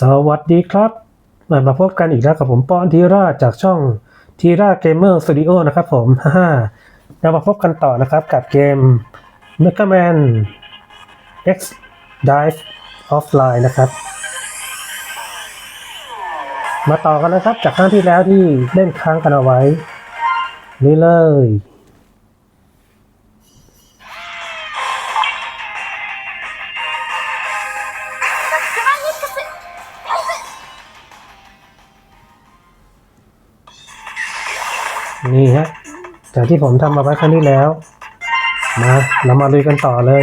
สวัสดีครับ มาพบกันอีกแล้วกับผมปอนธีราจากช่องทีราเกมเมอร์สตูดิโอนะครับผมฮ่าเรามาพบกันต่อนะครับกับเกม Mega Man X Dive Offline นะครับ มาต่อกันนะครับจากครั้งที่แล้วที่เล่นค้างกันเอาไว้นี่เลย นี่ฮะ จากที่ผมทำมาไว้ครั้งที่แล้ว มาเรามาลุยกันต่อเลย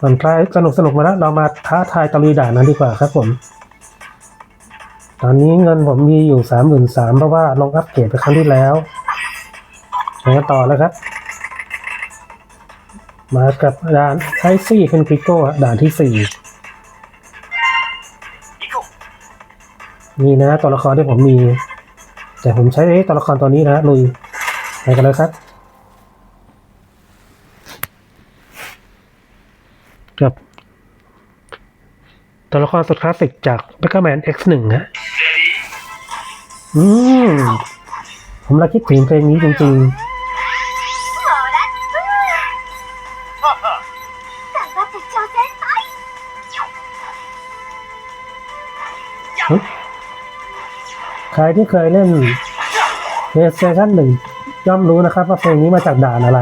ผ่นคลายสนุกสนุกมาแล้วเรามาท้าทายตะลุยด่านนั้นดีกว่าครับผม ตอนนี้เงินผมมีอยู่สามหมื่นสามเพราะว่าลองอัปเกรดไปครั้งที่แล้วมาต่อแล้วครับ มากับด่านไอซี่เป็นกิโก้ด่านที่สี่นี่นะตัวละครที่ผมมี แต่ผมใช้ตัวละครตัวนี้นะลุยไปกันเลยครับกับตัวละครสุดคลาสสิกจาก Mega Man X1 ฮะ อืม ผมรักคิดถึงเพลงนี้จริงๆ ใครที่เคยเล่น PlayStation 1ย่อมรู้นะครับว่าเพลงนี้มาจากด่านอะไร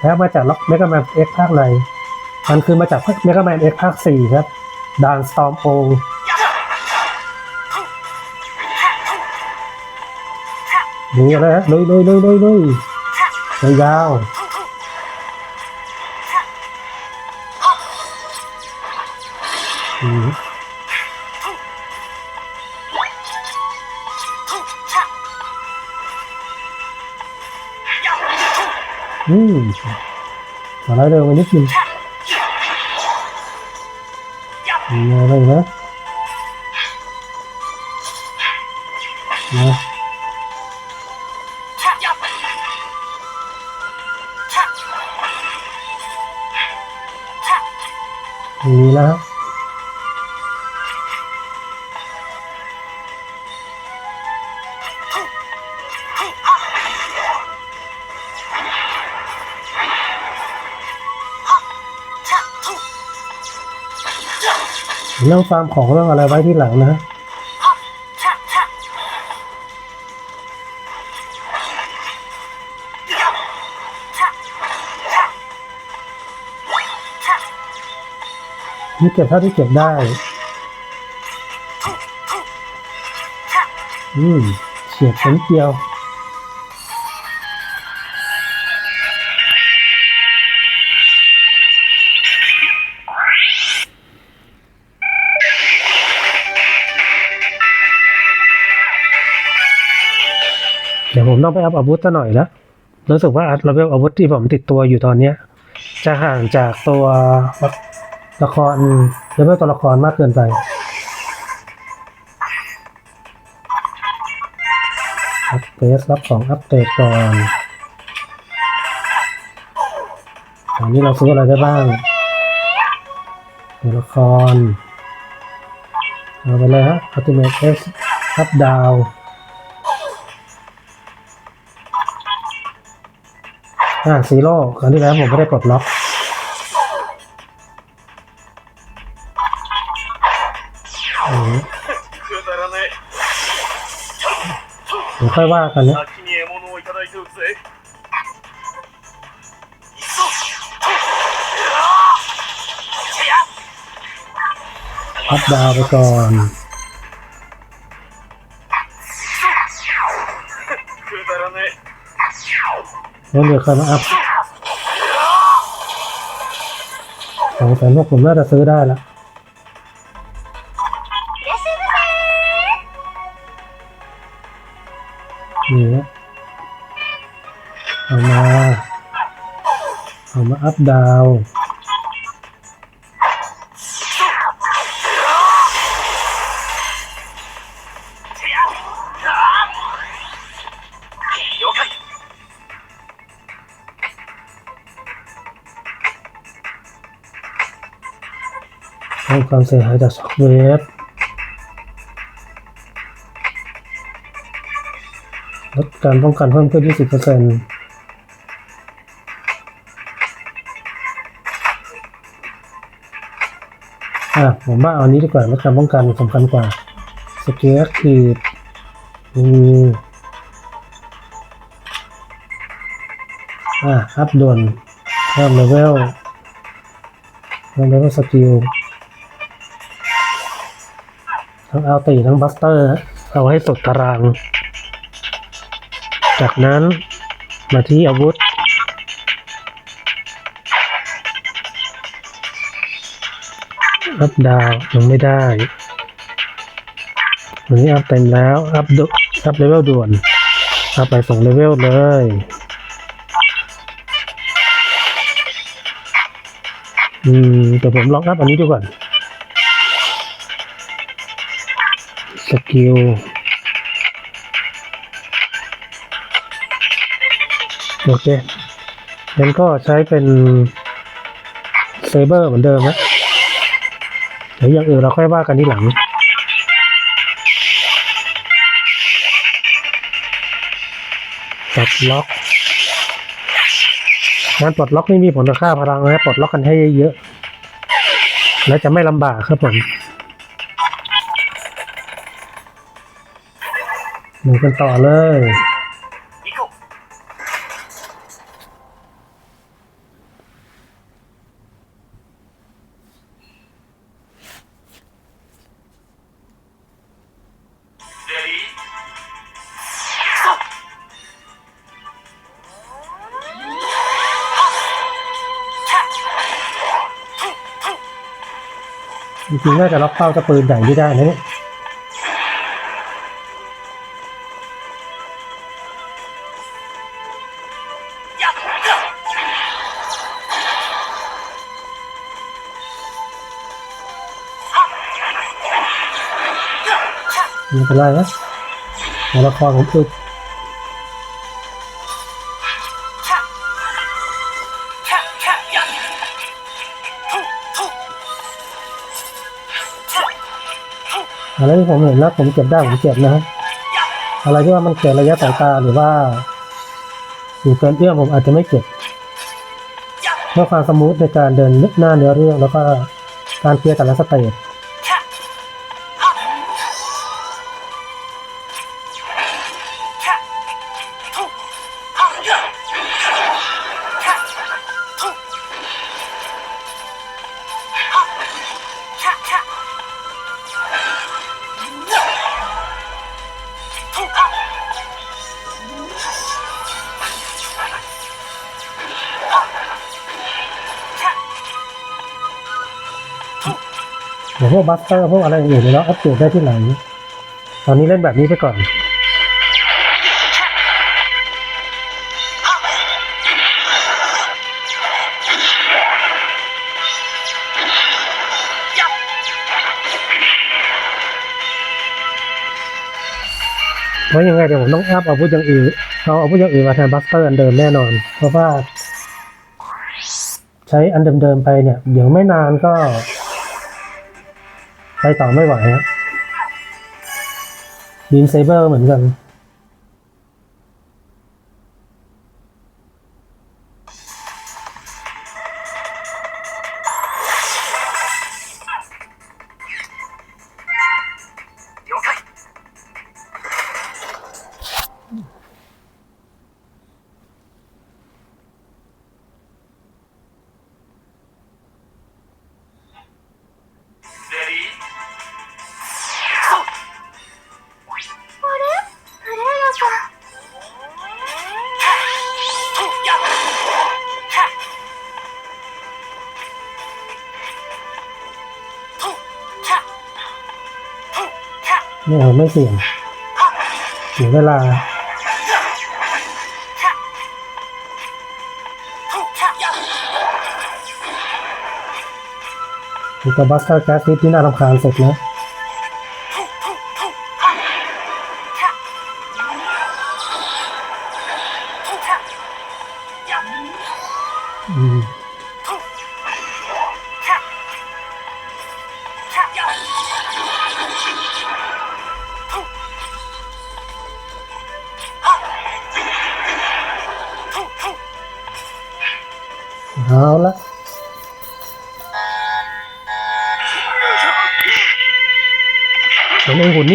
แล้วมาจากล็อก Mega Man X ภาคไหนมันคือมาจาก Mega Man X ภาค4ครับ ด่าน Storm O นี่อะไรฮะลุยลุยลุยลุยลุยยาวๆอืม อืมมาแล้วเร็วไปนิดนึงมีอะไรนะนะ เรื่องฟาร์มของเรื่องอะไรไว้ที่หลังนะนี่เก็บเท่าที่เก็บได้ อืมเฉียดเข็มเกียวเดี๋ยว ต้องไปอัพอาวุธซะหน่อยแล้วรู้สึกว่าระเบิดอาวุธที่ผมติดตัวอยู่ตอนเนี้ย จะห่างจากตัวละครเลเวลตัวละครมากเกินไปอัปเดตรับของอัปเดตก่อนตอนนี้เราซื้ออะไรได้บ้างตัวละครเอาไปเลยฮะ Ultimate X อัพดาว อ่าซีโร่ครั้งที่แล้วผมไม่ได้ปลดล็อกผมค่อยว่ากันนะพับดาวไปก่อน งั้นเดี๋ยวค่อยมาอัพสองแสนหกผมน่าจะซื้อได้ละนี่นะเอามา เอามาอัพดาว ความเสียหายจากช็อคเวฟลดการป้องกันเพิ่มขึ้น 20%อะผมว่าเอาอันนี้ดีกว่าลดการป้องกันสำคัญกว่าสกิลแอคทีฟมีอะอัพด่วนเพิ่มเลเวลเพิ่มเลเวลสกิล ทั้งเอาตีทั้งบัสเตอร์ เอาให้สุดตาราง จากนั้นมาที่อาวุธ อัพดาวยังไม่ได้วันนี้อัพเต็มแล้ว อัพดุอัพเลเวลด่วน อัพไปส่งเลเวลเลยอืมแต่ผมลองอัพอันนี้ดูก่อน กิลโอเคงั้นก็ใช้เป็นเซเบอร์เหมือนเดิมนะเดี๋ยวอย่างอื่นเราค่อยว่ากันที่หลังปลดล็อกงานปลดล็อกไม่มีผลต่อค่าพลังนะปลดล็อกกันให้เยอะๆและจะไม่ลำบากครับผม หมูกันต่อเลยจริงๆน่าจะล็อกเป้าตะปืนใหญ่ไม่ได้นะเนี่ ไม่เป็นไรนะตัวละครผมอึดอะไรที่ผมเห็นแล้วผมเก็บได้ผมเก็บนะฮะอะไรที่ว่ามันเกินระยะสายตาหรือว่าอยู่เกินเอื้อมผมอาจจะไม่เก็บเพื่อความสมูทในการเดินลึกหน้าเนื้อเรื่องแล้วก็การเคลียร์แต่ละสเตจ เดี๋ยวพวกบัสเตอร์พวกอะไรอื่นเราอัปเกรดได้ที่ไหน ตอนนี้เล่นแบบนี้ไปก่อนเพราะยังไงเดี๋ยวผมต้องอัพอาวุธอย่างอื่นเอาอาวุธอย่างอื่นมาแทนบัสเตอร์อันเดิมแน่นอน เพราะว่า ใช้อันเดิมๆไปเนี่ย เดี๋ยวไม่นานก็ ไปต่อไม่ไหวครับบีนเซเบอร์เหมือนกัน สียเวลาตัวบัสเตอร์แก๊สที่น่ารำคาญเสร็จนะ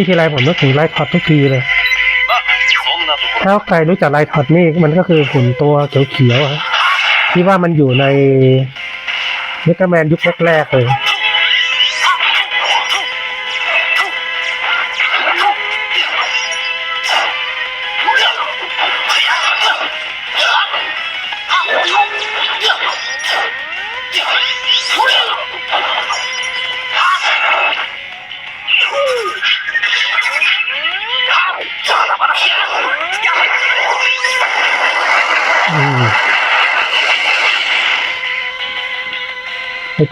ที่ไรผมนึกถึงไลท์ท็อตทุกทีเลยถ้าใครรู้จักไลท์ท็อตนี่มันก็คือขุนตัวเขียวๆที่ว่ามันอยู่ในเมกาแมนยุคแรกๆเลย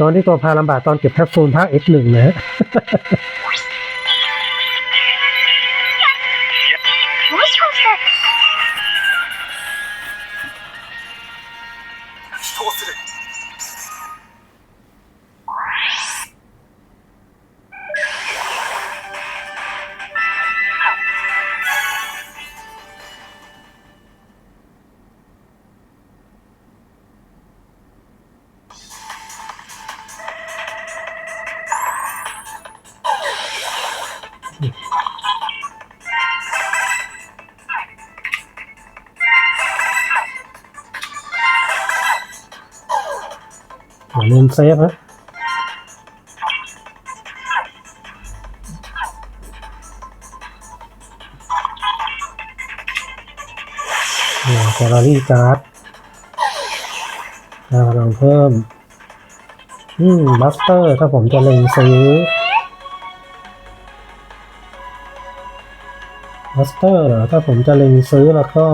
ตอนที่ตัวพาลำบากตอนเก็บแคปซูลภาค X1 นะฮะ หัวเน้นเซฟฮะเนี่ยแคลอรี่การ์ดกำลังเพิ่ม อืมบัสเตอร์ ถ้าผมจะเล็งซื้อบัสเตอร์เหรอ ถ้าผมจะเล็งซื้อแล้วก็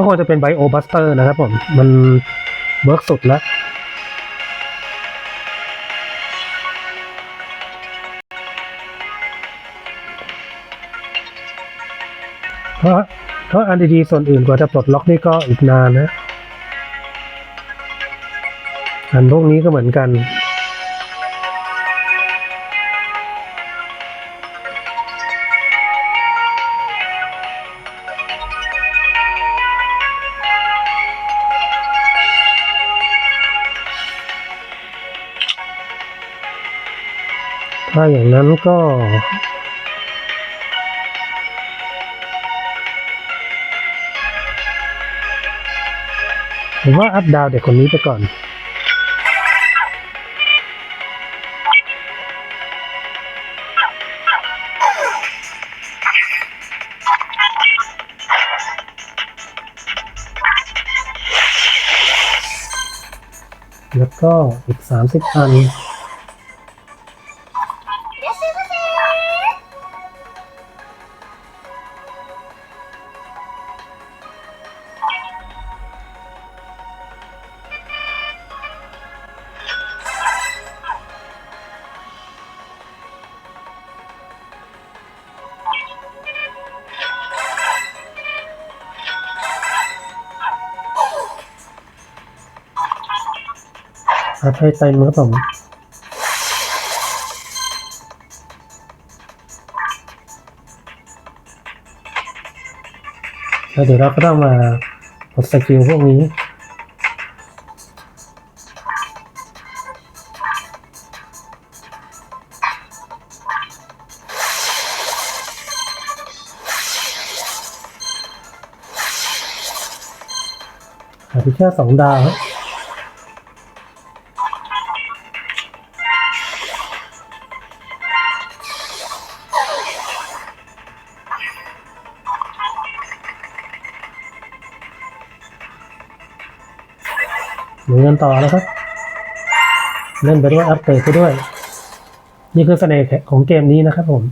ก็ควรจะเป็นไบโอบัสเตอร์นะครับผม มันเวิร์กสุดแล้วเพราะเพราะอันดีๆส่วนอื่นกว่าจะปลดล็อกนี่ก็อีกนานนะ อันพวกนี้ก็เหมือนกัน ถ้าอย่างนั้นก็ผมว่าอัพดาวเด็กคนนี้ไปก่อน แล้วก็อีกสามสิบอัน อาให้เต็มครับผมแล้วเดี๋ยวเราก็ต้องมากดสกิลพวกนี้หาที่แค่สองดาว ต่อนะครับ เล่นไปด้วยอัปเดตไปด้วย นี่คือเสน่ห์ของเกมนี้นะครับผม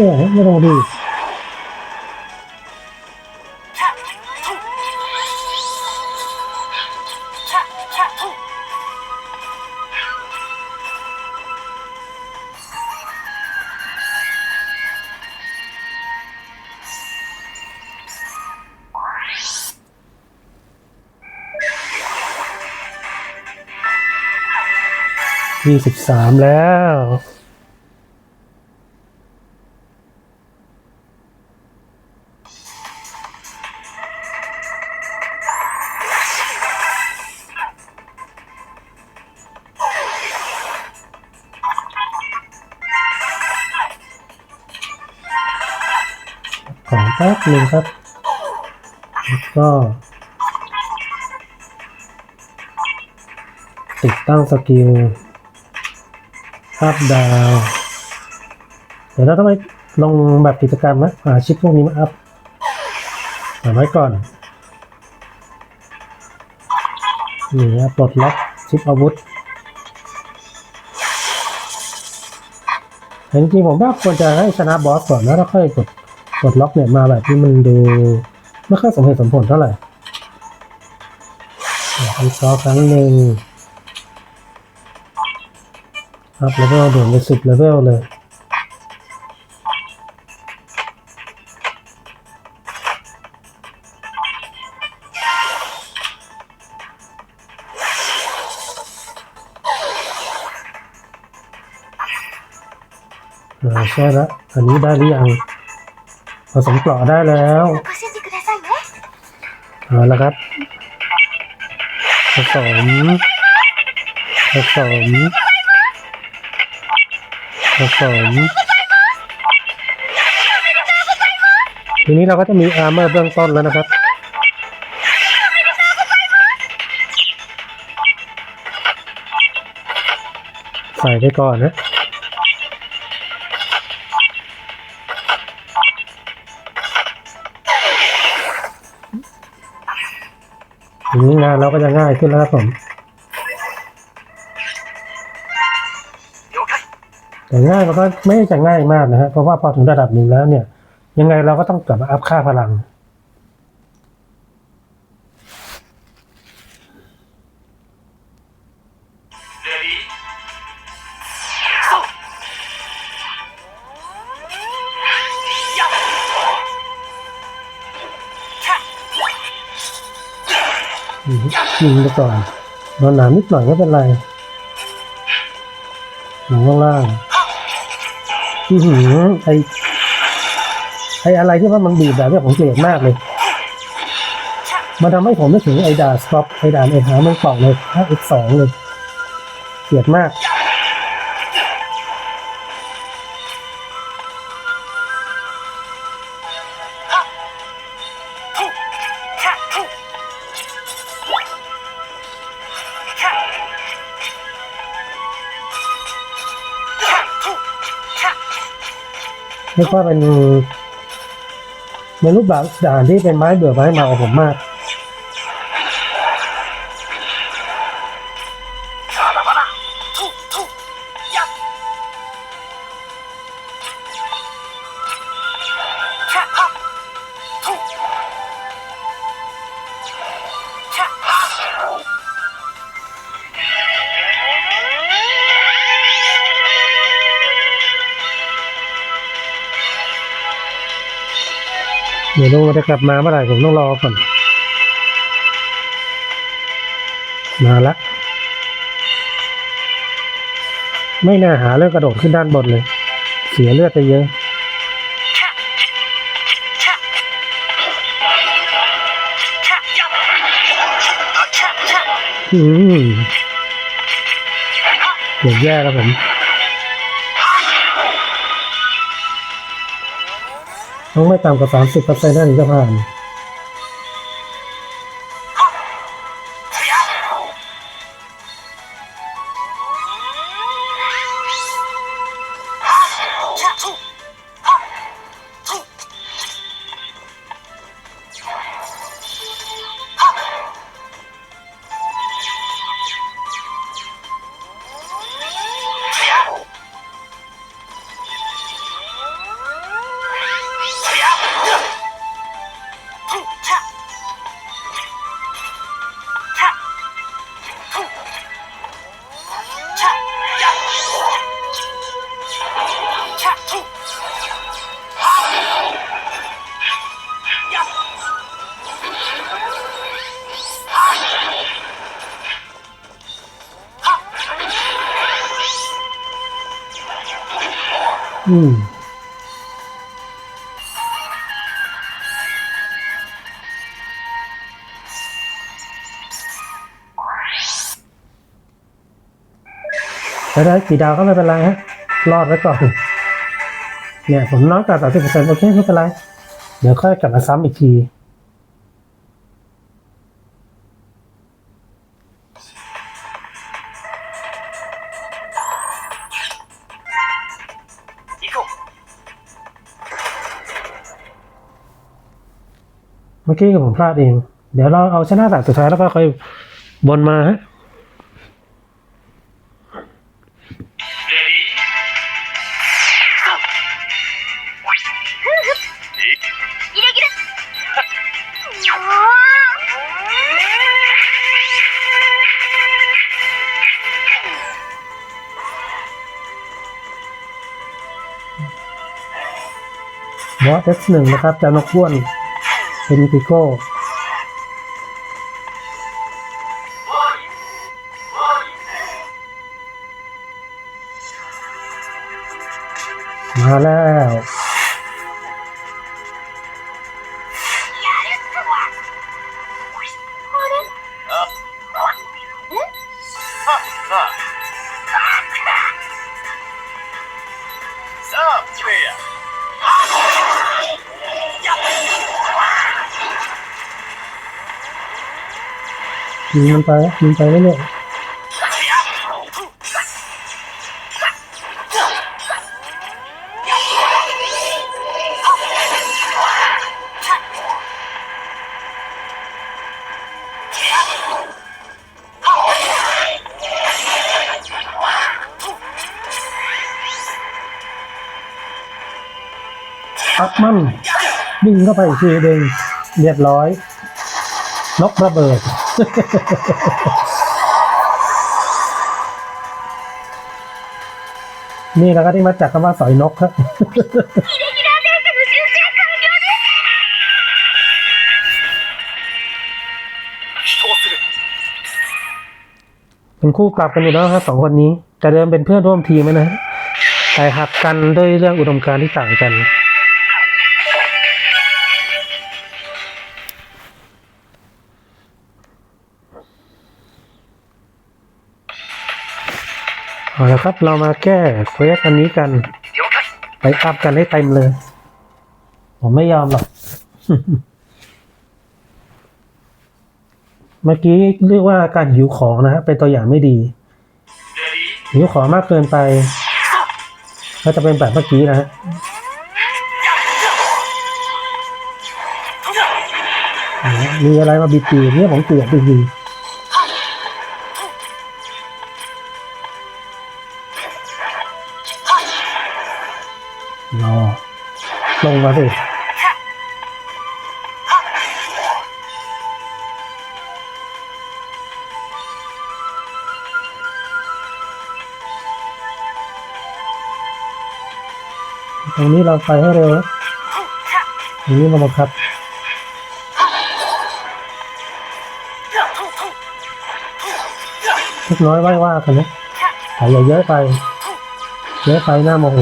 เหนื่อยไม่ต้องดีบยี่สิบสามแล้ว ป๊บหนึ่งครับ แล้วก็ ติดตั้งสกิลอัพดาว เดี๋ยวเราต้องไปลงแบบกิจกรรมนะหาชิปพวกนี้มาอัพเอาไว้ก่อนนี่นะปลดล็อกชิปอาวุธแต่จริงผมว่าควรจะให้ชนะบอสก่อนนะแล้วค่อยกด กดล็อกเนี่ยมาแบบที่มันดูไม่ค่อยสมเหตุสมผลเท่าไหร่อีกซอครั้งหนึ่งอัพเลเวลโดดไปสิบเลเวลเลยอ่าใช่แล้วอันนี้ได้หรือยัง ผสมกล่อได้แล้วเอาละครับ ผสม ผสม ผสม ทีนี้เราก็จะมีอาร์เมอร์เบื้องต้นแล้วนะครับใส่ไปก่อนนะ ทีนี้งานเราก็จะง่ายขึ้นแล้วครับผม了解แต่ง่ายมันก็ไม่ได้จะง่ายมากนะฮะเพราะว่าพอถึงระดับหนึ่งแล้วเนี่ย ยังไงเราก็ต้องกลับมาอัพค่าพลัง ก่อนนอนหนามนิดหน่อยไม่เป็นไรหนังข้างล่างอือหือไอไออะไรที่ว่ามันบีบแบบนี้ผมเกลียดมากเลย มันทำให้ผมนึกถึงไอดาสต็อปไอดานไอหามันเป่อเลยภาคสองเลย เกลียดมาก เรียกว่าเป็นในรูปแบบด่านที่เป็นไม้เบื่อไม้เมาของผมมาก จะกลับมาเมื่อไหร่ผมต้องรอก่อน มาละ ไม่น่าหาเรื่องกระโดดขึ้นด้านบนเลย เสียเลือดไปเยอะอืมเดี๋ยวแย่แล้วผม ต้องไม่ต่ำกว่าสามสิบเปอร์เซ็นต์นั่นจะผ่าน ช้ได้กี่ดาวก็ไม่เป็นไรฮะรอดไว้ก่อนเนี่ยผมน้อยกว่าสามสิบเปอร์เซ็นต์โอเคไม่เป็นไร เดี๋ยวค่อยกลับมาซ้ำอีกทีเมื่อกี้ผมพลาดเอง เดี๋ยวเราเอาชนะสามสุดท้ายแล้วก็ค่อยบนมาฮะ F1 นึ่งนะครับจานกบ้วนเป็นปิโก้มาแล้ว ยิงมันไปยิงไปเรื่อยๆปักมันวิ่งเข้าไปอีกทีเดงเรียบร้อย นกระเบิด นี่เราก็ได้มาจากคำว่าสอยนกครับเป็นคู่ปรับกันอยู่แล้วครับสองคนนี้ แต่เดิมเป็นเพื่อนร่วมทีมนะแต่หักกันด้วยเรื่องอุดมการณ์ที่ต่างกัน เอาละครับ เรามาแก้เควสอันนี้กัน ไปอัพกันให้เต็มเลย ผมไม่ยอมหรอก เมื่อกี้เรียกว่าการหิวของนะฮะเป็นตัวอย่างไม่ดี หิวของมากเกินไป ก็จะเป็นแบบเมื่อกี้นะฮะมีอะไรมาบีบตีเนี่ยผมเกลียดดีๆ รอลงมาสิตรงนี้เราไปให้เร็วนะตรงนี้มาบังคับเล็กน้อยไว้ว่ากันนะแต่อย่าเยอะไปเยอะไปหน้าโมโห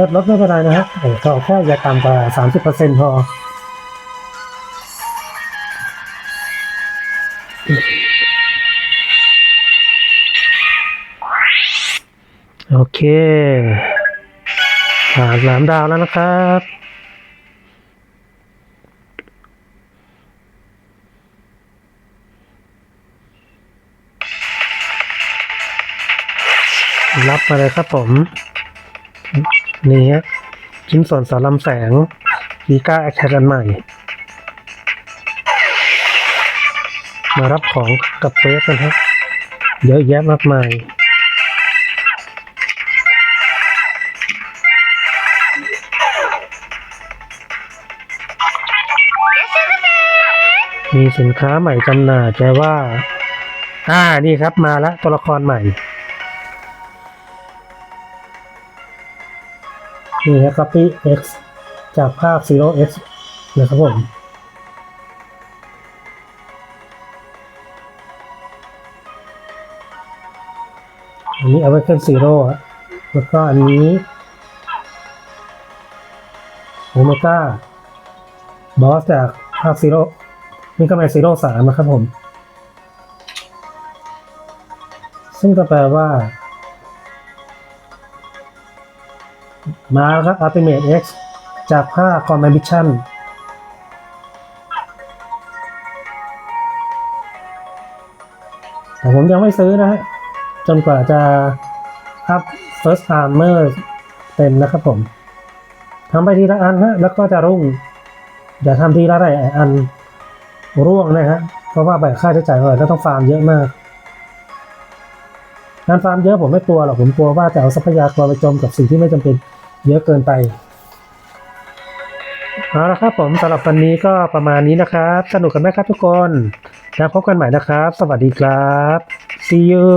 ลดลดไม่เป็นไรนะฮะเออก็แค่อย่าต่ำกว่าสามสิบเปอร์เซ็นต์พอโอเคผ่านสามดาวแล้วนะครับ รับมาเลยครับผม นี่ฮะชิ้นส่วนสารลำแสงดีก้าแอคแคอันใหม่ มารับของกับเฟสกันฮะเยอะแยะมากมายมีสินค้าใหม่จำหน่าแจว่า อ่า นี่ครับ มาแล้วตัวละครใหม่ นี่ครับ Copy X จากภาพ Zero X นะครับผมอันนี้เอาไว้ขึ้น Zero แล้วก็อันนี้โอเมก้าบอสจากภาค Zero นี่ก็เป็น Zero สามนะครับผม ซึ่งก็แปลว่า มาแล้วครับ Ultimate X จากภาค Command Mission แต่ผมยังไม่ซื้อนะฮะ จนกว่าจะอัพ First Armor เต็มนะครับผมทำไปทีละอันฮะ แล้วก็จะรุ่ง อย่าทำทีละหลายอันร่วงนะฮะ เพราะว่าแบกค่าใช้จ่ายเออแล้วต้องฟาร์มเยอะมาก งานฟาร์มเยอะผมไม่กลัวหรอกผมกลัวว่าจะเอาทรัพยากรไปจมกับสิ่งที่ไม่จำเป็นเยอะเกินไปเอาละครับผมสำหรับวันนี้ก็ประมาณนี้นะครับ สนุกกันไหมครับทุกคนแล้วพบกันใหม่นะครับ สวัสดีครับ see you